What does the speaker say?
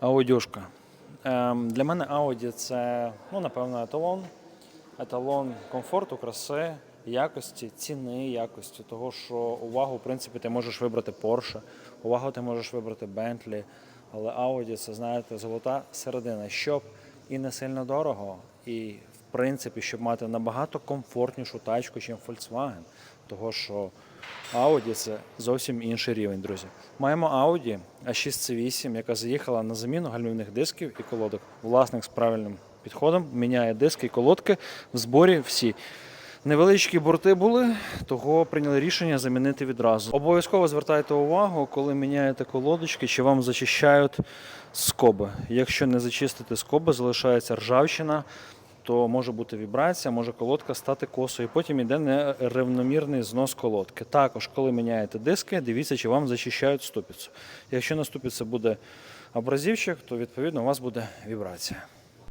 Аудюшка. Ем, для мене Audi це, ну, напевно, еталон. Еталон комфорту, краси, якості, ціни, якості. Того, що увагу, в принципі, ти можеш вибрати Porsche, увагу ти можеш вибрати Bentley, але Audi це, знаєте, золота середина. Щоб і не сильно дорого, і в принципі, щоб мати набагато комфортнішу тачку, ніж Volkswagen. Того, що Audi це зовсім інший рівень, друзі. Маємо Audi A6 C8, яка заїхала на заміну гальмівних дисків і колодок. Власник з правильним підходом міняє диски і колодки в зборі всі. Невеличкі борти були, того прийняли рішення замінити відразу. Обов'язково звертайте увагу, коли міняєте колодочки, чи вам зачищають скоби. Якщо не зачистити скоби, залишається ржавчина, то може бути вібрація, може колодка стати косою. Потім йде нерівномірний знос колодки. Також, коли міняєте диски, дивіться, чи вам зачищають ступицю. Якщо на ступиці буде абразивчик, то відповідно у вас буде вібрація.